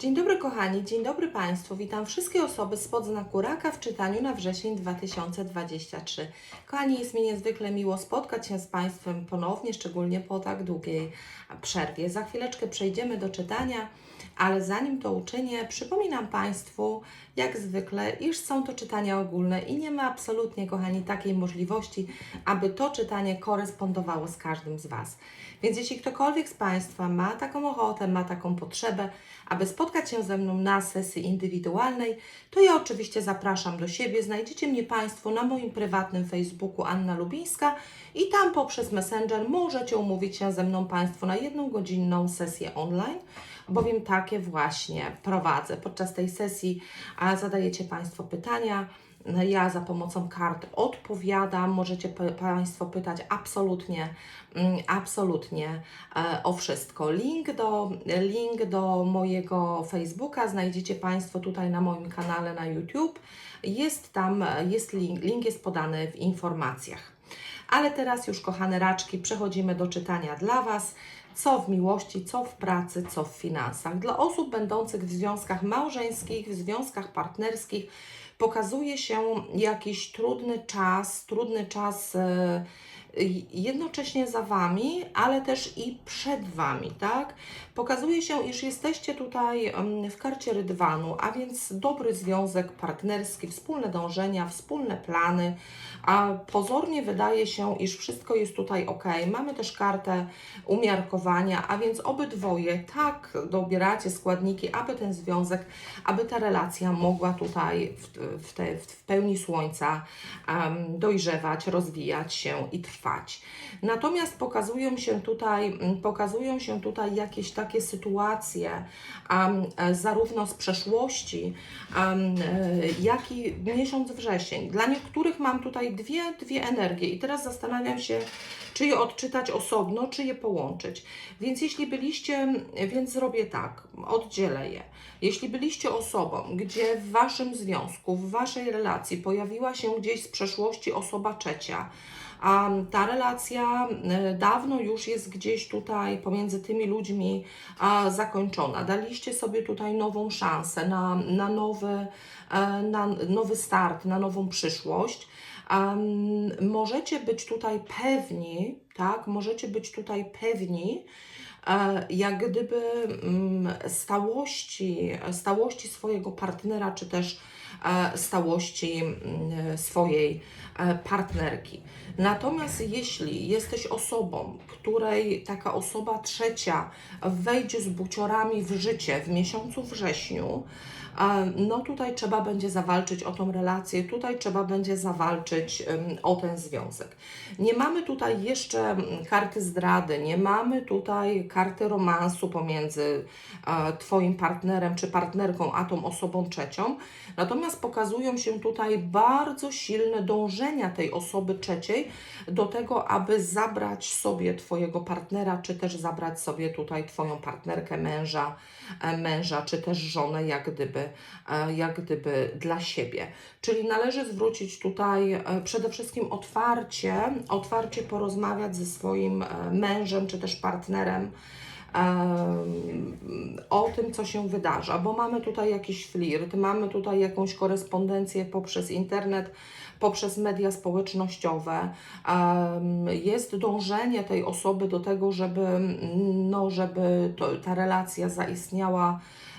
Dzień dobry kochani, dzień dobry Państwu. Witam wszystkie osoby spod znaku raka w czytaniu na wrzesień 2023. Kochani, jest mi niezwykle miło spotkać się z Państwem ponownie, szczególnie po tak długiej przerwie. Za chwileczkę przejdziemy do czytania, ale zanim to uczynię, przypominam Państwu, jak zwykle, iż są to czytania ogólne i nie ma absolutnie, kochani, takiej możliwości, aby to czytanie korespondowało z każdym z Was. Więc jeśli ktokolwiek z Państwa ma taką ochotę, ma taką potrzebę, aby spotkać się ze mną na sesji indywidualnej, to ja oczywiście zapraszam do siebie. Znajdziecie mnie Państwo na moim prywatnym Facebooku Anna Lubińska i tam poprzez Messenger możecie umówić się ze mną Państwo na jedną godzinną sesję online, bowiem takie właśnie prowadzę. Podczas tej sesji a, zadajecie Państwo pytania. Ja za pomocą kart odpowiadam. Możecie Państwo pytać absolutnie, mm, absolutnie e, o wszystko. Link do, link do mojego Facebooka znajdziecie Państwo tutaj na moim kanale na YouTube. Jest tam, jest link, link jest podany w informacjach. Ale teraz już, kochane raczki, przechodzimy do czytania dla Was. Co w miłości, co w pracy, co w finansach. Dla osób będących w związkach małżeńskich, w związkach partnerskich, pokazuje się jakiś trudny czas, trudny czas e, jednocześnie za Wami, ale też i przed Wami, tak? Pokazuje się, iż jesteście tutaj w karcie rydwanu, a więc dobry związek partnerski, wspólne dążenia, wspólne plany, a pozornie wydaje się, iż wszystko jest tutaj ok. Mamy też kartę umiarkowania, a więc obydwoje tak dobieracie składniki, aby ten związek, aby ta relacja mogła tutaj w, w, te, w pełni słońca em, dojrzewać, rozwijać się i trwać. Natomiast pokazują się tutaj, pokazują się tutaj jakieś takie sytuacje, em, e, zarówno z przeszłości, e, jak i miesiąc wrzesień. Dla niektórych mam tutaj dwie, dwie energie i teraz zastanawiam się, czy je odczytać osobno, czy je połączyć. Więc jeśli byliście, więc zrobię tak, oddzielę je. Jeśli byliście osobą, gdzie w waszym związku, w waszej relacji pojawiła się gdzieś z przeszłości osoba trzecia, a ta relacja e, dawno już jest gdzieś tutaj pomiędzy tymi ludźmi zakończona. Daliście sobie tutaj nową szansę na, na, nowy, e, na nowy start, na nową przyszłość. Możecie być tutaj pewni, tak? Możecie być tutaj pewni, e, jak gdyby mm, stałości, stałości swojego partnera, czy też stałości mm, swojej e, partnerki. Natomiast jeśli jesteś osobą, której taka osoba trzecia wejdzie z buciorami w życie w miesiącu wrześniu, e, no tutaj trzeba będzie zawalczyć o tą relację, tutaj trzeba będzie zawalczyć o ten związek. Nie mamy tutaj jeszcze karty zdrady, nie mamy tutaj karty romansu pomiędzy Twoim partnerem czy partnerką, a tą osobą trzecią. Natomiast pokazują się tutaj bardzo silne dążenia tej osoby trzeciej do tego, aby zabrać sobie Twojego partnera, czy też zabrać sobie tutaj Twoją partnerkę, męża, e, męża, czy też żonę, jak gdyby, jak gdyby dla siebie. Czyli należy zwrócić tutaj e, przede wszystkim otwarcie, otwarcie porozmawiać ze swoim e, mężem, czy też partnerem, em, o tym, co się wydarza, bo mamy tutaj jakiś flirt, mamy tutaj jakąś korespondencję poprzez internet, poprzez media społecznościowe. Jest dążenie tej osoby do tego, żeby, no, żeby to, ta relacja zaistniała e,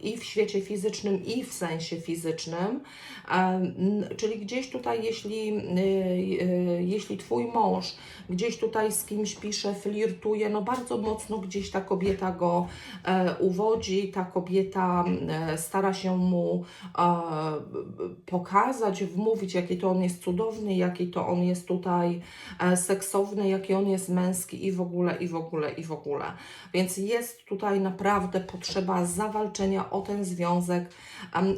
i w świecie fizycznym, i w sensie fizycznym. Em, Czyli gdzieś tutaj, jeśli, y, jeśli Twój mąż gdzieś tutaj z kimś pisze, flirtuje, no bardzo mocno gdzieś ta kobieta go e, uwodzi, ta kobieta e, stara się mu e, pokazać, wmówić, jaki to on jest cudowny, jaki to on jest tutaj e, seksowny, jaki on jest męski i w ogóle, i w ogóle, i w ogóle. Więc jest tutaj naprawdę potrzeba zawalczenia o ten związek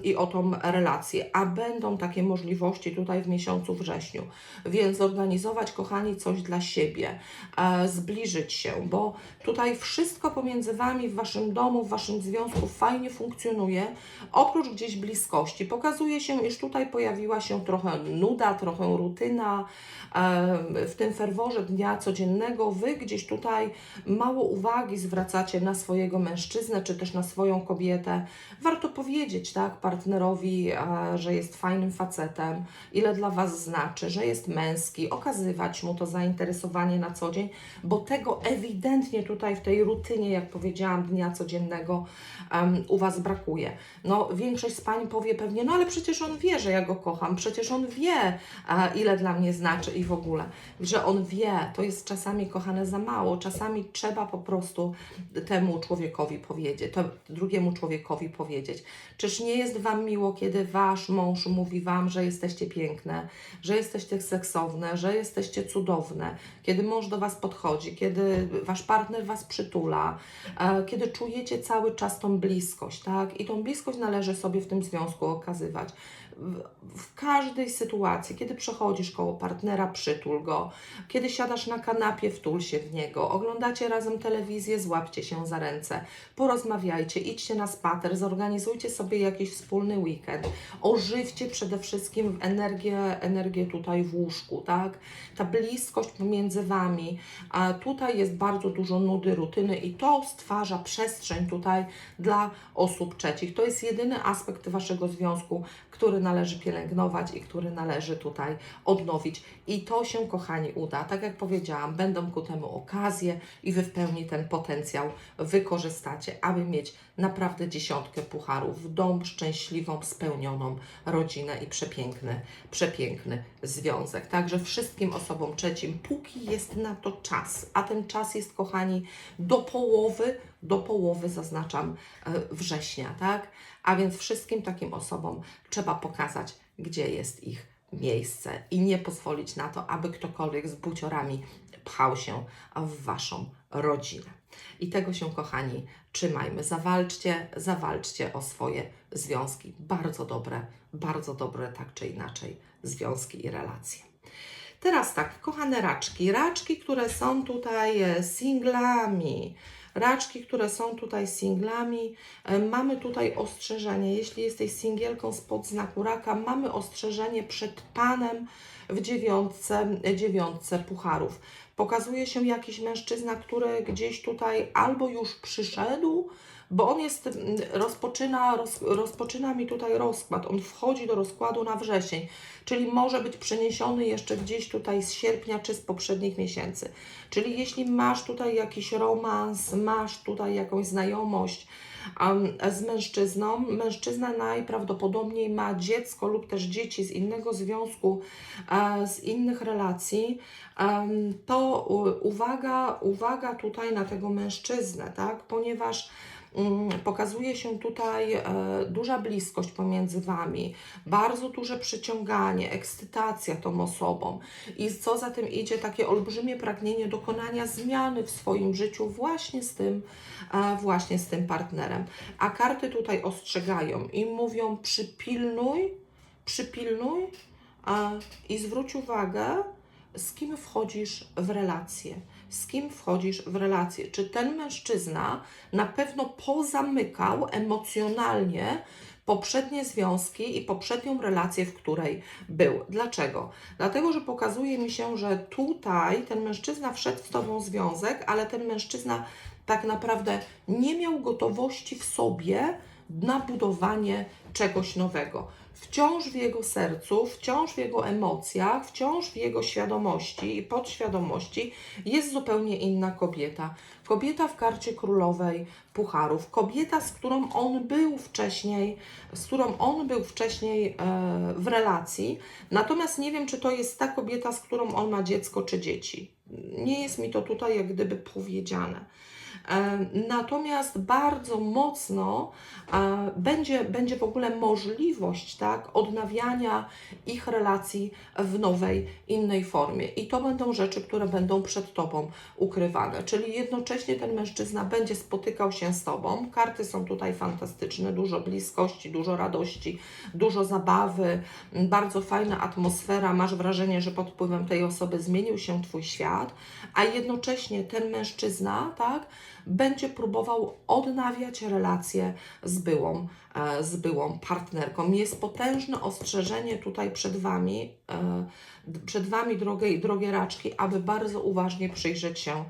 i o tą relację, a będą takie możliwości tutaj w miesiącu wrześniu. Więc zorganizować, kochani, coś dla siebie, e, zbliżyć się, bo tutaj wszystko pomiędzy Wami, w Waszym domu, w Waszym związku fajnie funkcjonuje, oprócz gdzieś bliskości. Pokazuje się, iż tutaj pojawiła się trochę nuda, trochę rutyna, e, w tym ferworze dnia codziennego Wy gdzieś tutaj mało uwagi zwracacie na swojego mężczyznę, czy też na swoją kobietę. Warto powiedzieć, tak, partnerowi, że jest fajnym facetem, ile dla Was znaczy, że jest męski, okazywać mu to zainteresowanie na co dzień, bo tego ewidentnie tutaj w tej rutynie, jak powiedziałam, dnia codziennego em, u Was brakuje. No, większość z Pań powie pewnie, no ale przecież on wie, że ja go kocham, przecież on wie, ile dla mnie znaczy i w ogóle, że on wie, to jest czasami kochane za mało, czasami trzeba po prostu temu człowiekowi powiedzieć, to drugiemu człowiekowi powiedzieć. Czyż nie jest Wam miło, kiedy Wasz mąż mówi Wam, że jesteście piękne, że jesteście seksowne, że jesteście cudowne, kiedy mąż do Was podchodzi, kiedy Wasz partner Was przytula, e, kiedy czujecie cały czas tą bliskość, tak? I tą bliskość należy sobie w tym związku okazywać. W, każdej sytuacji, kiedy przechodzisz koło partnera, przytul go, kiedy siadasz na kanapie, wtul się w niego, oglądacie razem telewizję, złapcie się za ręce, porozmawiajcie, idźcie na spacer, zorganizujcie sobie jakiś wspólny weekend, ożywcie przede wszystkim energię, energię tutaj w łóżku, tak? Ta bliskość pomiędzy Wami, a tutaj jest bardzo dużo nudy, rutyny i to stwarza przestrzeń tutaj dla osób trzecich. To jest jedyny aspekt Waszego związku, który należy pielęgnować i który należy tutaj odnowić. I to się, kochani, uda. Tak jak powiedziałam, będą ku temu okazje i Wy w pełni ten potencjał wykorzystacie, aby mieć naprawdę dziesiątkę pucharów, dom, szczęśliwą, spełnioną rodzinę i przepiękny, przepiękny związek. Także wszystkim osobom trzecim, póki jest na to czas, a ten czas jest, kochani, do połowy, do połowy zaznaczam e, września, tak? A więc wszystkim takim osobom trzeba pokazać, gdzie jest ich miejsce i nie pozwolić na to, aby ktokolwiek z buciorami pchał się w Waszą rodzinę. I tego się, kochani, trzymajmy. Zawalczcie, zawalczcie o swoje związki. Bardzo dobre, bardzo dobre, tak czy inaczej, związki i relacje. Teraz tak, kochane raczki, raczki, które są tutaj e, singlami, raczki, które są tutaj singlami, e, mamy tutaj ostrzeżenie, jeśli jesteś singielką spod znaku raka, mamy ostrzeżenie przed Panem w dziewiątce, dziewiątce pucharów. Pokazuje się jakiś mężczyzna, który gdzieś tutaj albo już przyszedł, bo on jest, mm, rozpoczyna, roz, rozpoczyna mi tutaj rozkład, on wchodzi do rozkładu na wrzesień, czyli może być przeniesiony jeszcze gdzieś tutaj z sierpnia czy z poprzednich miesięcy. Czyli jeśli masz tutaj jakiś romans, masz tutaj jakąś znajomość um, z mężczyzną, mężczyzna najprawdopodobniej ma dziecko lub też dzieci z innego związku, e, z innych relacji, to uwaga, uwaga tutaj na tego mężczyznę, tak? Ponieważ pokazuje się tutaj e, duża bliskość pomiędzy Wami, bardzo duże przyciąganie, ekscytacja tą osobą i co za tym idzie, takie olbrzymie pragnienie dokonania zmiany w swoim życiu właśnie z tym, e, właśnie z tym partnerem. A karty tutaj ostrzegają i mówią przypilnuj, przypilnuj a, i zwróć uwagę, z kim wchodzisz w relację. Z kim wchodzisz w relację? Czy ten mężczyzna na pewno pozamykał emocjonalnie poprzednie związki i poprzednią relację, w której był. Dlaczego? Dlatego, że pokazuje mi się, że tutaj ten mężczyzna wszedł z Tobą w związek, ale ten mężczyzna tak naprawdę nie miał gotowości w sobie na budowanie czegoś nowego. Wciąż w jego sercu, wciąż w jego emocjach, wciąż w jego świadomości i podświadomości jest zupełnie inna kobieta. Kobieta w karcie królowej pucharów, kobieta, z którą on był wcześniej, z którą on był wcześniej e, w relacji. Natomiast nie wiem, czy to jest ta kobieta, z którą on ma dziecko czy dzieci. Nie jest mi to tutaj jak gdyby powiedziane. Natomiast bardzo mocno będzie, będzie w ogóle możliwość tak, odnawiania ich relacji w nowej, innej formie. I to będą rzeczy, które będą przed Tobą ukrywane. Czyli jednocześnie ten mężczyzna będzie spotykał się z Tobą. Karty są tutaj fantastyczne, dużo bliskości, dużo radości, dużo zabawy, bardzo fajna atmosfera. Masz wrażenie, że pod wpływem tej osoby zmienił się Twój świat, a jednocześnie ten mężczyzna, tak, będzie próbował odnawiać relacje z byłą, e, z byłą partnerką. Jest potężne ostrzeżenie tutaj przed Wami, e, przed Wami, drogie, drogie raczki, aby bardzo uważnie przyjrzeć się,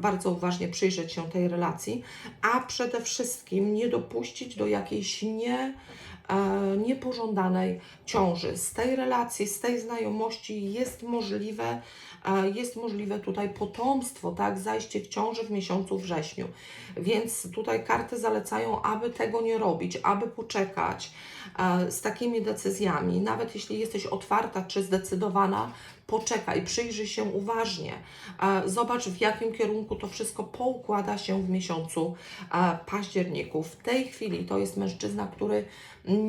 bardzo uważnie przyjrzeć się tej relacji, a przede wszystkim nie dopuścić do jakiejś nie, e, niepożądanej ciąży. Z tej relacji, z tej znajomości jest możliwe, jest możliwe tutaj potomstwo, tak, zajście w ciąży w miesiącu wrześniu. Więc tutaj karty zalecają, aby tego nie robić, aby poczekać e, z takimi decyzjami. Nawet jeśli jesteś otwarta czy zdecydowana, poczekaj, przyjrzyj się uważnie. E, Zobacz, w jakim kierunku to wszystko poukłada się w miesiącu e, październiku. W tej chwili to jest mężczyzna, który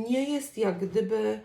nie jest jak gdyby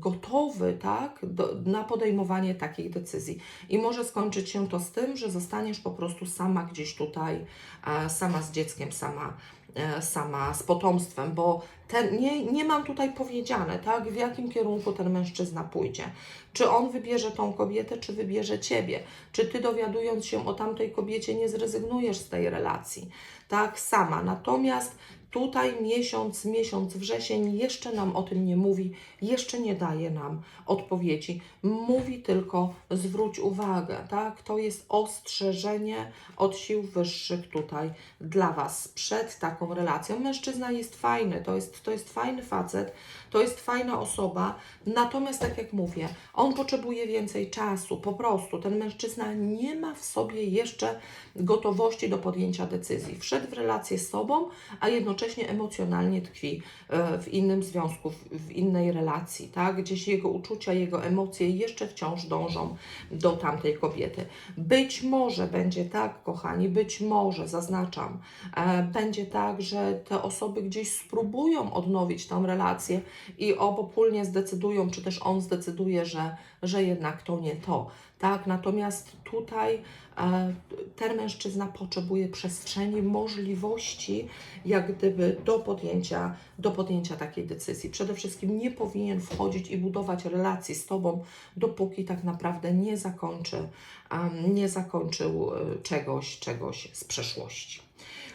gotowy tak, do, na podejmowanie takich decyzji. I może skończyć się to z tym, że zostaniesz po prostu sama gdzieś tutaj, e, sama z dzieckiem, sama, e, sama z potomstwem, bo ten, nie, nie mam tutaj powiedziane, tak, w jakim kierunku ten mężczyzna pójdzie. Czy on wybierze tą kobietę, czy wybierze ciebie? Czy ty dowiadując się o tamtej kobiecie nie zrezygnujesz z tej relacji? Tak, sama. Natomiast tutaj miesiąc, miesiąc wrzesień jeszcze nam o tym nie mówi, jeszcze nie daje nam odpowiedzi. Mówi tylko zwróć uwagę, tak? To jest ostrzeżenie od sił wyższych tutaj dla Was przed taką relacją. Mężczyzna jest fajny, to jest, to jest fajny facet, to jest fajna osoba, natomiast tak jak mówię, on potrzebuje więcej czasu, po prostu. Ten mężczyzna nie ma w sobie jeszcze gotowości do podjęcia decyzji. Wszedł w relację z sobą, a jednocześnie emocjonalnie tkwi e, w innym związku, w- innej relacji, tak? Gdzieś jego uczucia, jego emocje jeszcze wciąż dążą do tamtej kobiety. Być może będzie tak, kochani, być może, zaznaczam, e, będzie tak, że te osoby gdzieś spróbują odnowić tą relację i obopólnie zdecydują, czy też on zdecyduje, że, że jednak to nie to. Tak, natomiast tutaj e, ten mężczyzna potrzebuje przestrzeni, możliwości, jak gdyby do podjęcia, do podjęcia takiej decyzji. Przede wszystkim nie powinien wchodzić i budować relacji z Tobą, dopóki tak naprawdę nie zakończy, em, nie zakończył e, czegoś, czegoś z przeszłości.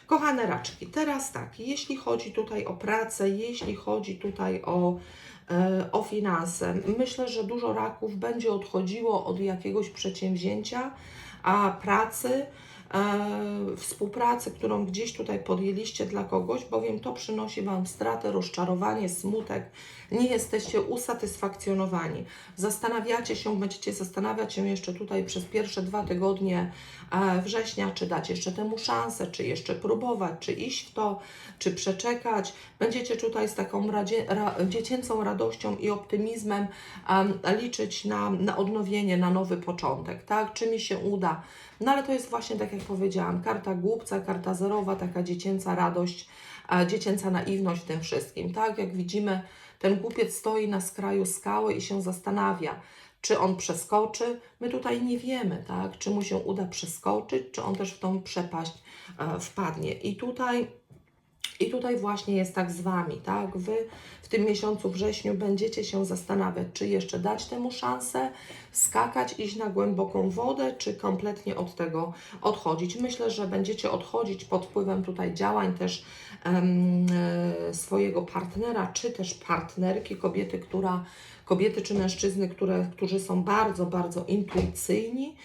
Kochane raczki, teraz tak, jeśli chodzi tutaj o pracę, jeśli chodzi tutaj o, e, o finanse, myślę, że dużo raków będzie odchodziło od jakiegoś przedsięwzięcia, a pracy, współpracy, którą gdzieś tutaj podjęliście dla kogoś, bowiem to przynosi Wam stratę, rozczarowanie, smutek, nie jesteście usatysfakcjonowani. Zastanawiacie się, będziecie zastanawiać się jeszcze tutaj przez pierwsze dwa tygodnie e, września, czy dać jeszcze temu szansę, czy jeszcze próbować, czy iść w to, czy przeczekać. Będziecie tutaj z taką radzie, ra, dziecięcą radością i optymizmem em, liczyć na, na odnowienie, na nowy początek, tak? Czy mi się uda? No ale to jest właśnie tak jak powiedziałam, karta głupca, karta zerowa, taka dziecięca radość, dziecięca naiwność w tym wszystkim, tak? Jak widzimy, ten głupiec stoi na skraju skały i się zastanawia, czy on przeskoczy. My tutaj nie wiemy, tak? Czy mu się uda przeskoczyć, czy on też w tą przepaść e, wpadnie. I tutaj i tutaj właśnie jest tak z Wami, tak? Wy w tym miesiącu wrześniu będziecie się zastanawiać, czy jeszcze dać temu szansę, skakać, iść na głęboką wodę, czy kompletnie od tego odchodzić. Myślę, że będziecie odchodzić pod wpływem tutaj działań też e, swojego partnera, czy też partnerki, kobiety, która kobiety czy mężczyzny, które, którzy są bardzo, bardzo intuicyjni,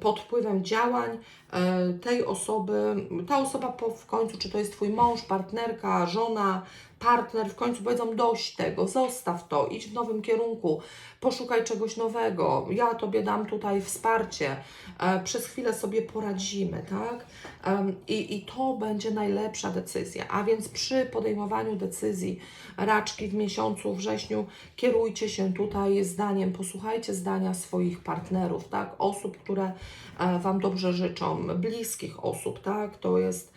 pod wpływem działań e, tej osoby, ta osoba po, w końcu, czy to jest Twój mąż, partnerka, żona, partner, w końcu powiedzą dość tego, zostaw to, idź w nowym kierunku, poszukaj czegoś nowego, ja Tobie dam tutaj wsparcie, e, przez chwilę sobie poradzimy, tak? I, I to będzie najlepsza decyzja, a więc przy podejmowaniu decyzji raczki w miesiącu wrześniu kierujcie się tutaj zdaniem, posłuchajcie zdania swoich partnerów, tak? Osób, które e, Wam dobrze życzą, bliskich osób, tak? To jest,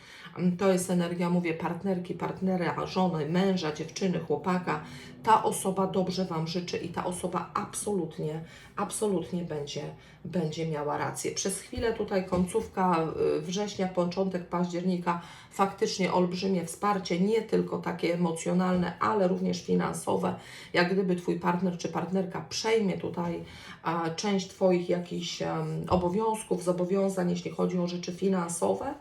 to jest energia, mówię, partnerki, partnera, żony, męża, dziewczyny, chłopaka, ta osoba dobrze Wam życzy i ta osoba absolutnie, absolutnie będzie, będzie miała rację. Przez chwilę tutaj końcówka y, września, początek października, faktycznie olbrzymie wsparcie, nie tylko takie emocjonalne, ale również finansowe. Jak gdyby Twój partner czy partnerka przejmie tutaj a, część Twoich jakichś obowiązków, zobowiązań, jeśli chodzi o rzeczy finansowe.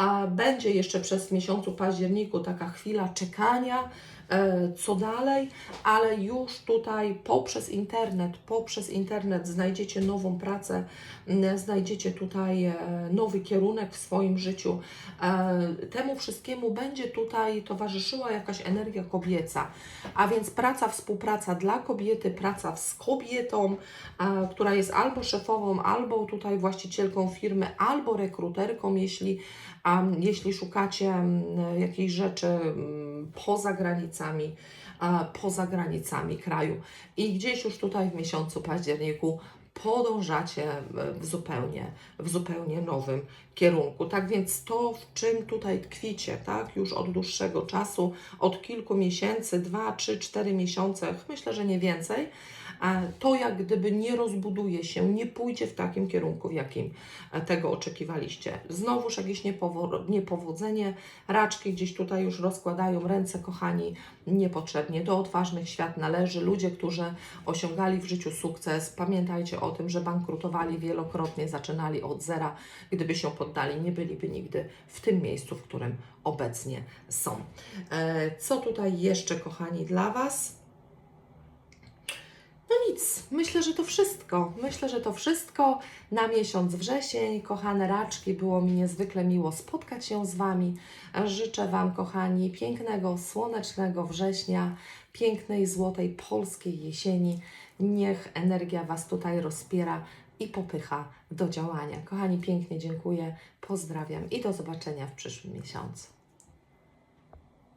A będzie jeszcze przez miesiącu październiku taka chwila czekania, e, co dalej, ale już tutaj poprzez internet, poprzez internet znajdziecie nową pracę, znajdziecie tutaj e, nowy kierunek w swoim życiu. E, Temu wszystkiemu będzie tutaj towarzyszyła jakaś energia kobieca, a więc praca, współpraca dla kobiety, praca z kobietą, która jest albo szefową, albo tutaj właścicielką firmy, albo rekruterką, jeśli a jeśli szukacie mm, jakiejś rzeczy mm, poza granicami, poza granicami kraju i gdzieś już tutaj w miesiącu październiku podążacie w zupełnie, w zupełnie nowym kierunku. Tak więc to, w czym tutaj tkwicie, tak, już od dłuższego czasu, od kilku miesięcy, dwa, trzy, cztery miesiące, myślę, że nie więcej, to jak gdyby nie rozbuduje się, nie pójdzie w takim kierunku, w jakim tego oczekiwaliście. Znowuż jakieś niepowo- niepowodzenie, raczki gdzieś tutaj już rozkładają ręce, kochani, niepotrzebnie. Do odważnych świat należy. Ludzie, którzy osiągali w życiu sukces, pamiętajcie o tym, że bankrutowali wielokrotnie, zaczynali od zera. Gdyby się poddali, nie byliby nigdy w tym miejscu, w którym obecnie są. E, Co tutaj jeszcze, kochani, dla Was? Nic, myślę, że to wszystko. Myślę, że to wszystko na miesiąc wrzesień. Kochane raczki, było mi niezwykle miło spotkać się z Wami. Życzę Wam, kochani, pięknego, słonecznego września, pięknej, złotej polskiej jesieni. Niech energia Was tutaj rozpiera i popycha do działania. Kochani, pięknie dziękuję, pozdrawiam i do zobaczenia w przyszłym miesiącu.